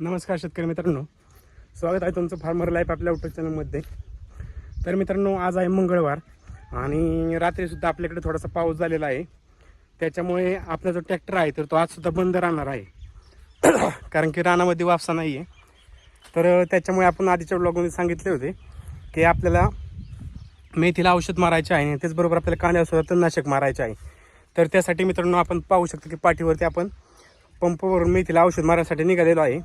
नमस्कार शेतकरी मित्रांनो. स्वागत आहे तुमचं फार्मर लाईफ आपल्या युट्यूब चॅनलमध्ये तर मित्रांनो आज आहे मंगळवार आणि रात्रीसुद्धा आपल्याकडे थोडासा पाऊस झालेला आहे. त्याच्यामुळे आपला जो ट्रॅक्टर आहे तर तो आजसुद्धा बंद राहणार आहे. कारण की रानामध्ये वापसा नाही आहे तर त्याच्यामुळे आपण आधीच्या ब्लॉगमध्ये सांगितले होते की आपल्याला मेथीला औषध मारायचे आहे आणि त्याचबरोबर आपल्याला कांद्यासुद्धा तणनाशक मारायचे आहे. तर त्यासाठी मित्रांनो आपण पाहू शकतो की पाठीवरती आपण पंपवरून मेथीला औषध मारण्यासाठी निघालेलो आहे.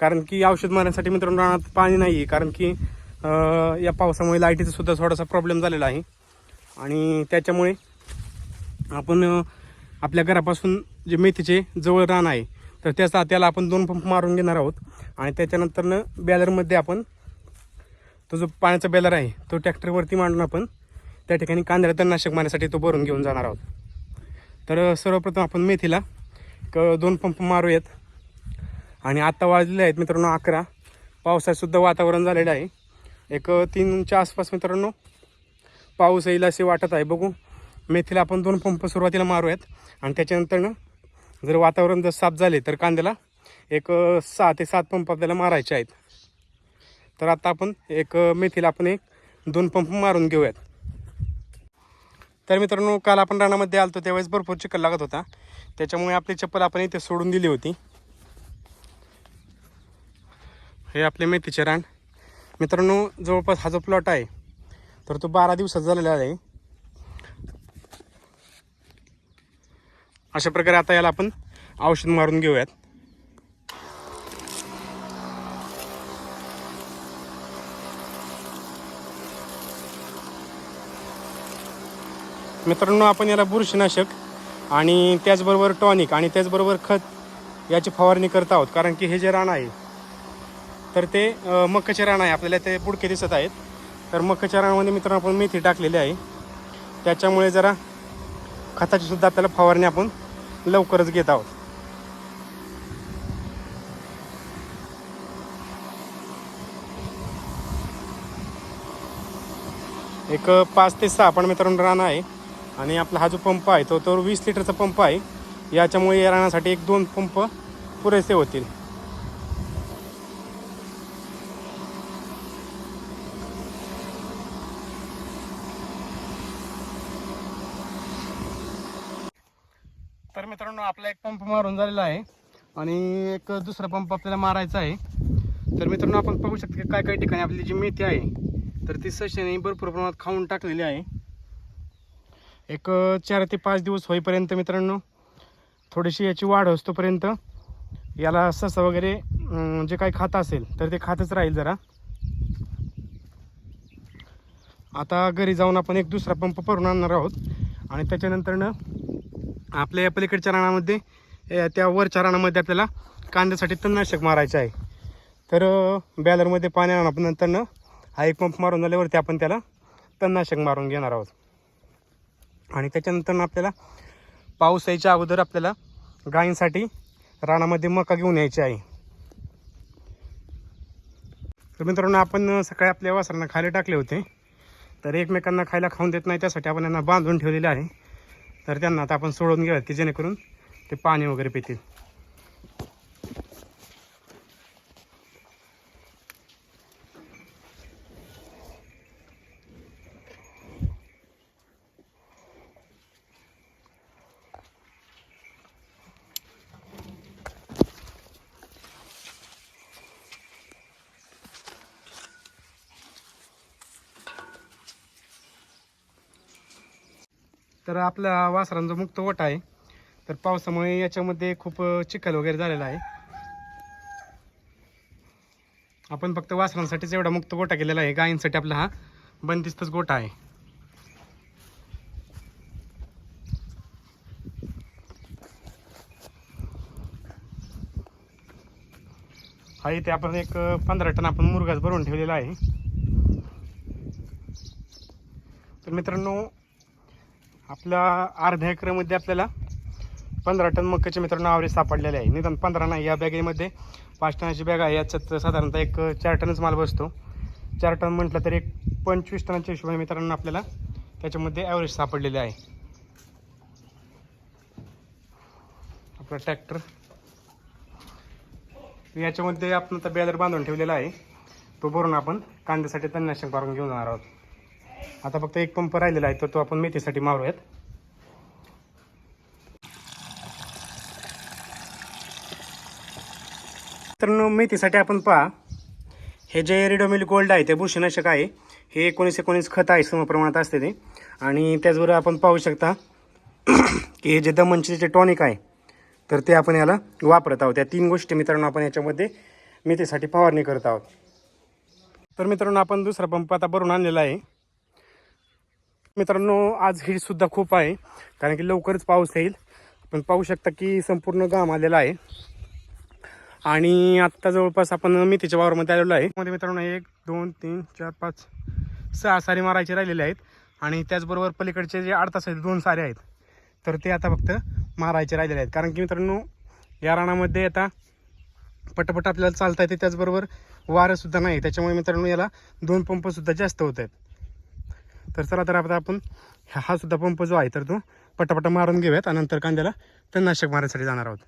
कारण की औषध मारण्यासाठी मित्रांनो रानात पाणी नाही आहे कारण की या पावसामुळे लाईटीचा सुद्धा थोडासा प्रॉब्लेम झालेला आहे. आणि त्याच्यामुळे आपण आपल्या घरापासून जे मेथीचे जवळ रान आहे तर त्याचा त्याला आपण दोन पंप मारून घेणार आहोत. आणि त्याच्यानंतरनं बॅलरमध्ये आपण तो जो पाण्याचा बॅलर आहे तो ट्रॅक्टरवरती मांडून आपण त्या ठिकाणी कांद्याला तणनाशक मारण्यासाठी तो भरून घेऊन जाणार आहोत. तर सर्वप्रथम आपण मेथीला क दोन पंप मारूयात. आणि आत्ता वाजलेले आहेत मित्रांनो अकरा. पावसातसुद्धा वातावरण झालेलं आहे. एक तीनच्या आसपास मित्रांनो पाऊस येईल असे वाटत आहे. बघू मेथीला आपण दोन पंप सुरुवातीला मारूयात. आणि त्याच्यानंतरनं जर वातावरण जर साफ झाले तर कांद्याला एक सहा ते सात पंप आपल्याला मारायचे आहेत. तर आता आपण एक मेथीला आपण एक दोन पंप मारून घेऊयात. तर मित्रांनो काल आपण रानामध्ये आलतो त्यावेळेस भरपूर चिखल लागत होता. त्याच्यामुळे आपली चप्पल आपण इथे सोडून दिली होती. हे आपले मेथीचे रान. मित्रांनो जवळपास हा जो प्लॉट आहे तर तो बारा दिवसात झालेला आहे. अशा प्रकारे आता याला आपण औषध मारून घेऊयात. मित्रांनो आपण याला बुरशीनाशक आणि त्याचबरोबर टॉनिक आणि त्याचबरोबर खत याची फवारणी करत आहोत कारण की हे जे रान आहे तर ते मक्काचे रान आहे. आपल्याला ते पुडके दिसत आहेत. तर मक्काच्या रानामध्ये मित्रांनो आपण मेथी टाकलेली आहे. त्याच्यामुळे जरा खताची सुद्धा आपल्याला फवारणी आपण लवकरच घेत आहोत. एक पाच ते सहा पण मित्रांनो रान आहे. आणि आपला हा जो पंप आहे तो तर वीस लिटरचा पंप आहे. याच्यामुळे या रानासाठी एक दोन पंप पुरेसे होतील तर मित्रांनो आपला एक पंप मारून झालेला आहे आणि एक दुसरा पंप आपल्याला मारायचा आहे. तर मित्रांनो आपण पाहू शकतो की काय काय ठिकाणी आपली जी मेथी आहे तर ती सशाने भरपूर प्रमाणात खाऊन टाकलेली आहे. एक चार ते पाच दिवस होईपर्यंत मित्रांनो थोडीशी याची वाढ असतोपर्यंत याला ससा वगैरे जे काही खात असेल तर ते खातच राहील जरा. आता घरी जाऊन आपण एक दुसरा पंप भरून आणणार आहोत आणि त्याच्यानंतरनं आपल्या या पलीकडच्या रानामध्ये त्या वरच्या रानामध्ये आपल्याला कांद्यासाठी तणनाशक मारायचं आहे. तर बॅलरमध्ये पाणी आणून आपण नंतरनं हा एक पंप मारून झाल्यावरती आपण त्याला तणनाशक मारून घेणार आहोत. आणि त्याच्यानंतर आपल्याला पाऊस यायच्या अगोदर आपल्याला गायींसाठी रानामध्ये मका घेऊन यायची आहे. तर मित्रांनो आपण सकाळी आपल्या वासरांना खाली टाकले होते. तर एकमेकांना खायला खाऊन देत नाही त्यासाठी आपण यांना बांधून ठेवलेले आहे. तर त्यांना आता आपण सोडून घेऊयात की जेणेकरून ते पाणी वगैरे पितील. तर आपला वासरांचा मुक्त ओटा आहे. तर पावसामुळे याच्यामध्ये खूप चिखल वगैरे झालेला आहे. आपण फक्त वासरांसाठीच एवढा मुक्त गोटा केलेला आहे. गायींसाठी आपला हा बंदिस्तच गोटा आहे. हा इथे आपण एक पंधरा टन आपण मुरगाच भरून ठेवलेला आहे. तर मित्रांनो आपल्या अर्ध्या एकरमध्ये आपल्याला पंधरा टन मक्याचे मित्रांनो आवरेज सापडलेले आहे. निदान पंधरा नाही या बॅगेमध्ये पाच टनाची बॅग आहे. याच्यात साधारणतः एक चार टनच माल बसतो. चार टन म्हटलं तर एक पंचवीस टनाच्या हिशोबाने मित्रांनो आपल्याला त्याच्यामध्ये ॲव्हरेज सापडलेले आहे. आपला ट्रॅक्टर याच्यामध्ये आपण आता बेदर बांधून ठेवलेला आहे. तो भरून आपण कांद्यासाठी तणनाशक मारून घेऊन जाणार आहोत. आता फक्त एक पंप राहिलेला आहे तर तो आपण मेथीसाठी मारूयात. तर मेथीसाठी आपण पहा. हे जे रिडोमिल गोल्ड आहे ते बुरशीनाशक आहे. हे एकोणीस एकोणीस खत आहे समप्रमाणात असते ते. आणि त्याचबरोबर आपण पाहू शकता की हे जे दमनचे जे टॉनिक आहे तर ते आपण याला वापरत आहोत. या तीन गोष्टी मित्रांनो आपण याच्यामध्ये मेथीसाठी फवारणी करत आहोत. तर मित्रांनो आपण दुसरा पंप आता भरून आणलेला आहे. मित्रांनो आज हीसुद्धा खूप आहे कारण की लवकरच पाऊस येईल. आपण पाहू शकता की संपूर्ण घाम आलेला आहे. आणि आत्ता जवळपास आपण मेथीच्या वावरमध्ये आलेलो आहे. मध्ये मित्रांनो एक दोन तीन चार पाच सहा सारे मारायचे राहिलेले आहेत. आणि त्याचबरोबर पलीकडचे जे आठ तास आहेत दोन सारे आहेत. तर ते आता फक्त मारायचे राहिलेले आहेत. कारण की मित्रांनो या रानामध्ये आता पटपट आपल्याला चालता येते. त्याचबरोबर वारंसुद्धा नाही. त्याच्यामुळे मित्रांनो याला दोन पंपसुद्धा जास्त होत आहेत. तर चला तर आता आपण हा सुद्धा पंप जो आहे तर तो पटापटा मारून घेऊयात. आणि नंतर कांद्याला तणनाशक मारण्यासाठी जाणार आहोत.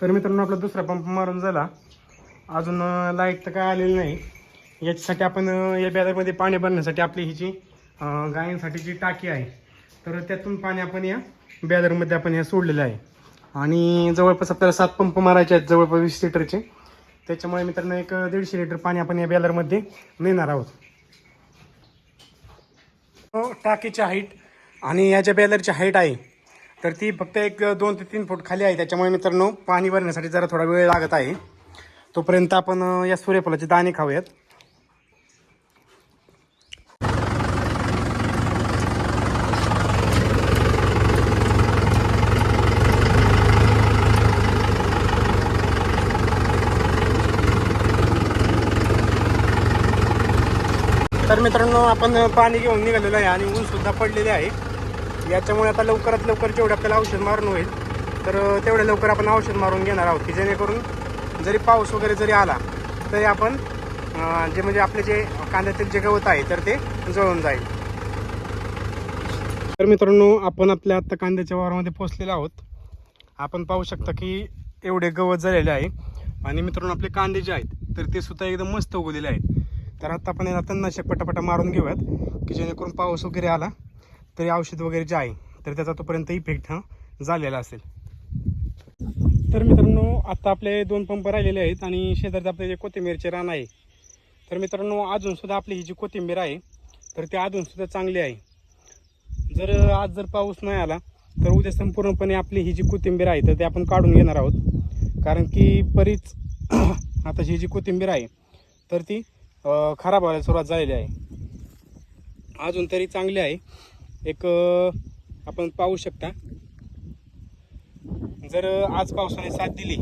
तर मित्रांनो आपला दुसरा पंप मारून झाला. अजून लाइट तर काय आलेली नाही. याच्यासाठी आपण या बॅलरमध्ये पाणी भरण्यासाठी आपली ही जी गायींसाठी जी टाकी आहे तर त्यातून पाणी आपण या बॅलरमध्ये आपण या सोडलेलं आहे. आणि जवळपास आपल्याला सात पंप मारायचे आहेत जवळपास वीस लिटरचे. त्याच्यामुळे मित्रांनो एक दीडशे लिटर पाणी आपण या बॅलरमध्ये नेणार आहोत. हो, टाकीची हाईट आणि याच्या बॅलरची हाईट आहे तर ती फक्त एक दोन ते तीन फूट खाली आहे. त्याच्यामुळे मित्रांनो पाणी भरण्यासाठी जरा थोडा वेळ लागत आहे. तोपर्यंत आपण या सूर्यफुलाचे दाणे खाऊयात. तर मित्रांनो आपण पाणी घेऊन निघालेलं आहे आणि ऊन सुद्धा पडलेले आहे. याच्यामुळे आता लवकरात लवकर जेवढं आपल्याला औषध मारून होईल तर तेवढ्या लवकर आपण औषध मारून घेणार आहोत की जेणेकरून जरी पाऊस वगैरे जरी आला तरी आपण जे म्हणजे आपले जे कांद्यातील जे गवत आहे तर ते जळून जाईल. तर मित्रांनो आपण आपल्या आत्ता कांद्याच्या वारामध्ये पोचलेलो आहोत. आपण पाहू शकता की एवढे गवत झालेले आहे. आणि मित्रांनो आपले कांदे जे आहेत तर ते सुद्धा एकदम मस्त उगवलेले आहेत. तर आता आपण याला तणनाशक पटापटा मारून घेऊयात की जेणेकरून पाऊस वगैरे आला तरी औषध वगैरे जे आहे तर त्याचा तोपर्यंत इफेक्ट हा झालेला असेल. तर मित्रांनो आता आपले दोन पंप राहिलेले आहेत आणि शेजारचे आपले जे कोथिंबीरचे रान आहे. तर मित्रांनो अजूनसुद्धा आपली ही जी कोथिंबीर आहे तर ती अजूनसुद्धा चांगली आहे. जर आज जर पाऊस नाही आला तर उद्या संपूर्णपणे आपली ही जी कोथिंबीर आहे तर ते आपण काढून घेणार आहोत. कारण की बरीच आता ही जी कोथिंबीर आहे तर ती खराब व्हायला सुरुवात झालेली आहे. अजून तरी चांगली आहे. एक आपण पाहू शकता. जर आज पावसाने साथ दिली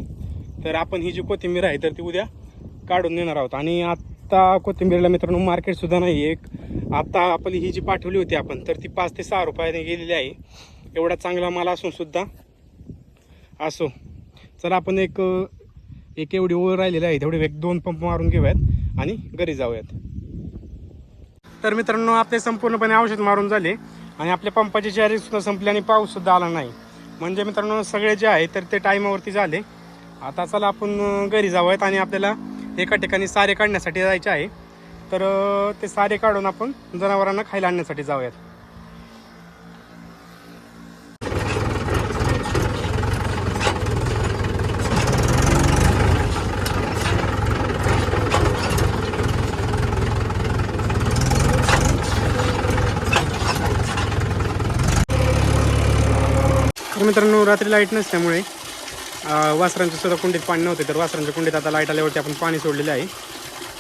तर आपण ही जी कोथिंबीर आहे तर ती उद्या काढून नेणार आहोत. आणि आत्ता कोथिंबीरला मित्रांनो मार्केटसुद्धा नाही एक आत्ता आपली ही जी पाठवली होती आपण तर ती पाच ते सहा रुपयाने गेलेली आहे. एवढा चांगला माल असूनसुद्धा असो. चला आपण एक एक एवढी ओळ राहिलेली आहे. तेवढे एक दोन पंप मारून घेऊयात आणि घरी जाऊयात. तर मित्रांनो आपले संपूर्णपणे औषध मारून झाले. आणि आपल्या पंपाची चार्जिंग सुद्धा संपली आणि पाऊस सुद्धा आला नाही. म्हणजे मित्रांनो सगळे जे आहे तर ते टाईमावरती झाले. आता चला आपण घरी जाऊयात आणि आपल्याला एका ठिकाणी सारे काढण्यासाठी जायचे आहे. तर ते सारे काढून आपण जनावरांना खायला आणण्यासाठी जाऊयात. मित्रांनो रात्री लाइट नसल्यामुळे वासरांच्या सुद्धा कुंडीत पाणी नव्हते तर वासरांच्या कुंडीत आता लाइट आल्यावरती आपण पाणी सोडलेलं आहे.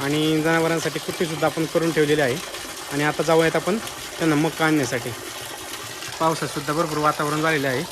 आणि जनावरांसाठी कुट्टीसुद्धा आपण करून ठेवलेली आहे. आणि आता जाऊयात आपण त्यांना मक्का आणण्यासाठी. पावसात सुद्धा भरपूर वातावरण झालेलं आहे.